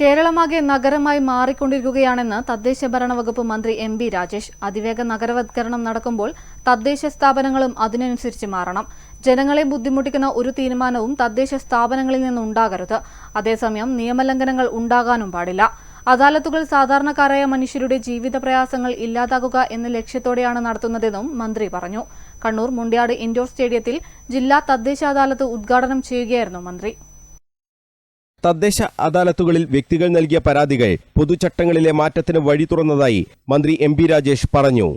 കേരളമാകെ നഗരമായി മാറിക്കൊണ്ടിരിക്കുകയാണെന്ന് തദ്ദേശ ഭരണ വകുപ്പ് മന്ത്രി എം ബി രാജേഷ്. അതിവേഗ നഗരവത്കരണം നടക്കുമ്പോൾ തദ്ദേശ സ്ഥാപനങ്ങളും അതിനനുസരിച്ച് മാറണം. ജനങ്ങളെ ബുദ്ധിമുട്ടിക്കുന്ന ഒരു തീരുമാനവും തദ്ദേശ സ്ഥാപനങ്ങളിൽ നിന്നുണ്ടാകരുത്. അതേസമയം നിയമലംഘനങ്ങൾ ഉണ്ടാകാനും പാടില്ല. അദാലത്തുകൾ സാധാരണക്കാരായ മനുഷ്യരുടെ ജീവിത പ്രയാസങ്ങൾ ഇല്ലാതാക്കുക എന്ന ലക്ഷ്യത്തോടെയാണ് നടത്തുന്നതെന്നും മന്ത്രി പറഞ്ഞു. കണ്ണൂർ മുണ്ടിയാട് ഇൻഡോർ സ്റ്റേഡിയത്തിൽ ജില്ലാ തദ്ദേശ അദാലത്ത് ഉദ്ഘാടനം ചെയ്യുകയായിരുന്നു മന്ത്രി. തദ്ദേശ അദാലത്തുകളിൽ വ്യക്തികൾ നൽകിയ പരാതികൾ പൊതുചട്ടങ്ങളിലെ മാറ്റത്തിന് വഴി തുറന്നതായി മന്ത്രി എം പി രാജേഷ് പറഞ്ഞു.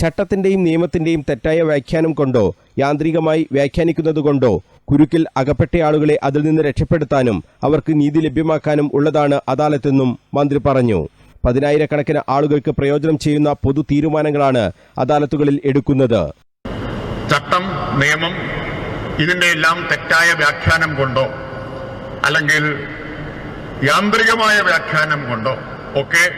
ചട്ടത്തിന്റെയും നിയമത്തിന്റെയും തെറ്റായ വ്യാഖ്യാനം കൊണ്ടോ യാന്ത്രികമായി വ്യാഖ്യാനിക്കുന്നതുകൊണ്ടോ കുരുക്കിൽ അകപ്പെട്ട ആളുകളെ അതിൽ നിന്ന് രക്ഷപ്പെടുത്താനും അവർക്ക് നീതി ലഭ്യമാക്കാനും ഉള്ളതാണ് അദാലത്തെന്നും മന്ത്രി പറഞ്ഞു. പതിനായിരക്കണക്കിന് ആളുകൾക്ക് പ്രയോജനം ചെയ്യുന്ന പൊതു തീരുമാനങ്ങളാണ് അദാലത്തുകളിൽ എടുക്കുന്നത്. ചട്ടം നിയമം ഇതിന്റെ എല്ലാം തെറ്റായ വ്യാഖ്യാനം കൊണ്ടോ അല്ലെങ്കിൽ യാന്ത്രികമായ വ്യാഖ്യാനം കൊണ്ടോ ഒക്കെ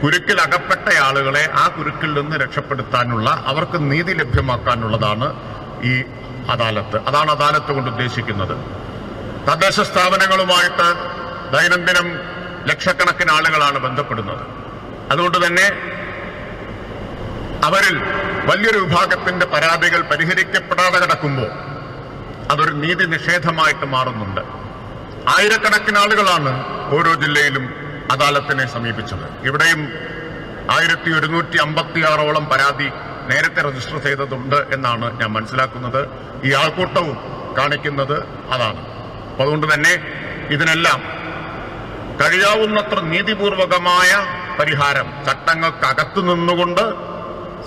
കുരുക്കിൽ അകപ്പെട്ട ആളുകളെ ആ കുരുക്കിൽ നിന്ന് രക്ഷപ്പെടുത്താനുള്ള അവർക്ക് നീതി ലഭ്യമാക്കാനുള്ളതാണ് ഈ അദാലത്ത്. അതാണ് അദാലത്ത് കൊണ്ട് ഉദ്ദേശിക്കുന്നത്. തദ്ദേശ സ്ഥാപനങ്ങളുമായിട്ട് ദൈനംദിനം ലക്ഷക്കണക്കിന് ആളുകളാണ് ബന്ധപ്പെടുന്നത്. അതുകൊണ്ട് തന്നെ അവരിൽ വലിയൊരു വിഭാഗത്തിന്റെ പരാതികൾ പരിഹരിക്കപ്പെടാതെ കിടക്കുമ്പോൾ അതൊരു നീതി നിഷേധമായിട്ട് മാറുന്നുണ്ട്. ആയിരക്കണക്കിന് ആളുകളാണ് ഓരോ ജില്ലയിലും അദാലത്തിനെ സമീപിച്ചത്. ഇവിടെയും ആയിരത്തി ഒരുന്നൂറ്റി അമ്പത്തിയാറോളം പരാതി നേരത്തെ രജിസ്റ്റർ ചെയ്തതുണ്ട് എന്നാണ് ഞാൻ മനസ്സിലാക്കുന്നത്. ഈ ആൾക്കൂട്ടവും കാണിക്കുന്നത് അതാണ്. അതുകൊണ്ട് തന്നെ ഇതിനെല്ലാം കഴിയാവുന്നത്ര നീതിപൂർവകമായ പരിഹാരം ചട്ടങ്ങൾക്കകത്തു നിന്നുകൊണ്ട്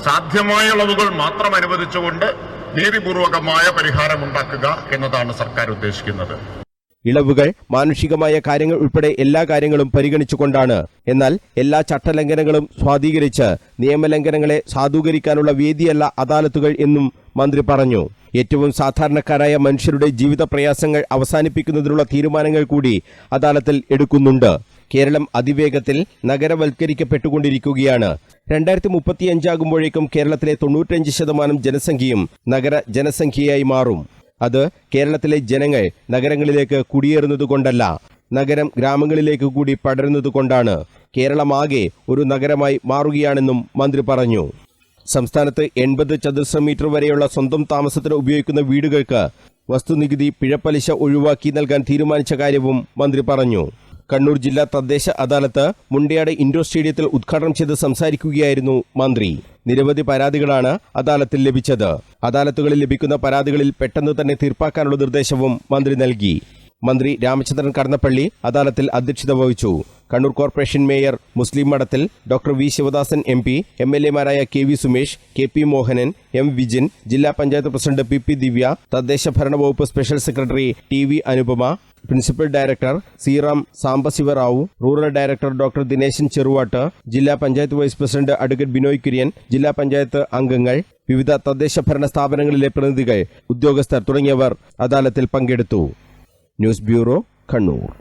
സാധ്യമായ അളവുകൾ മാത്രം അനുവദിച്ചുകൊണ്ട് നീതിപൂർവകമായ പരിഹാരം ഉണ്ടാക്കുക എന്നതാണ് സർക്കാർ ഉദ്ദേശിക്കുന്നത്. ഇളവുകൾ മാനുഷികമായ കാര്യങ്ങൾ ഉൾപ്പെടെ എല്ലാ കാര്യങ്ങളും പരിഗണിച്ചുകൊണ്ടാണ്. എന്നാൽ എല്ലാ ചട്ടലംഘനങ്ങളും സ്വാധീകരിച്ച് നിയമലംഘനങ്ങളെ സാധൂകരിക്കാനുള്ള വേദിയല്ല അദാലത്തുകൾ എന്നും മന്ത്രി പറഞ്ഞു. ഏറ്റവും സാധാരണക്കാരായ മനുഷ്യരുടെ ജീവിത പ്രയാസങ്ങൾ അവസാനിപ്പിക്കുന്നതിനുള്ള തീരുമാനങ്ങൾ കൂടി അദാലത്തിൽ എടുക്കുന്നുണ്ട്. കേരളം അതിവേഗത്തിൽ നഗരവൽക്കരിക്കപ്പെട്ടുകൊണ്ടിരിക്കുകയാണ്. രണ്ടായിരത്തി മുപ്പത്തിയഞ്ചാകുമ്പോഴേക്കും കേരളത്തിലെ തൊണ്ണൂറ്റഞ്ച് ശതമാനം ജനസംഖ്യയും നഗര ജനസംഖ്യയായി മാറും. അത് കേരളത്തിലെ ജനങ്ങൾ നഗരങ്ങളിലേക്ക് കുടിയേറുന്നതുകൊണ്ടല്ല നഗരം ഗ്രാമങ്ങളിലേക്ക് കൂടി പടരുന്നതുകൊണ്ടാണ് കേരളമാകെ ഒരു നഗരമായി മാറുകയാണെന്നും മന്ത്രി പറഞ്ഞു. സംസ്ഥാനത്ത് എൺപത് ചതുരശ്ര മീറ്റർ വരെയുള്ള സ്വന്തം താമസത്തിന് ഉപയോഗിക്കുന്ന വീടുകൾക്ക് വസ്തുനികുതി പിഴപ്പലിശ ഒഴിവാക്കി നൽകാൻ തീരുമാനിച്ച കാര്യവും മന്ത്രി പറഞ്ഞു. കണ്ണൂർ ജില്ലാ തദ്ദേശ അദാലത്ത് മുണ്ടയാട് ഇൻഡോർ സ്റ്റേഡിയത്തിൽ ഉദ്ഘാടനം ചെയ്ത് സംസാരിക്കുകയായിരുന്നു മന്ത്രി. നിരവധി പരാതികളാണ് അദാലത്തിൽ ലഭിച്ചത്. അദാലത്തുകളിൽ ലഭിക്കുന്ന പരാതികളിൽ പെട്ടെന്ന് തന്നെ തീർപ്പാക്കാനുള്ള നിർദ്ദേശവും മന്ത്രി നൽകി. മന്ത്രി രാമചന്ദ്രൻ കടന്നപ്പള്ളി അദാലത്തിൽ അധ്യക്ഷത വഹിച്ചു. Kannur corporation mayor Muslih Madathil doctor V. Sivadasan M. P M. L. എമാരായ K. V. Sumesh K. P. Mohanan M. Vijin ജില്ലാ panchayat president P. P. Divya തദ്ദേശ ഭരണ വകുപ്പ് special secretary T. V. Anupama principal director Seeram Sambasivarao rural director doctor Dineshan Cheruvat ജില്ലാ panchayat vice president advocate Binoy Kurian ജില്ലാ പഞ്ചായത്ത് അംഗങ്ങൾ വിവിധ തദ്ദേശ ഭരണ സ്ഥാപനങ്ങളിലെ പ്രതിനിധികൾ ഉദ്യോഗസ്ഥർ തുടങ്ങിയവർ അദാലത്തിൽ പങ്കെടുത്തു. News bureau Kannur.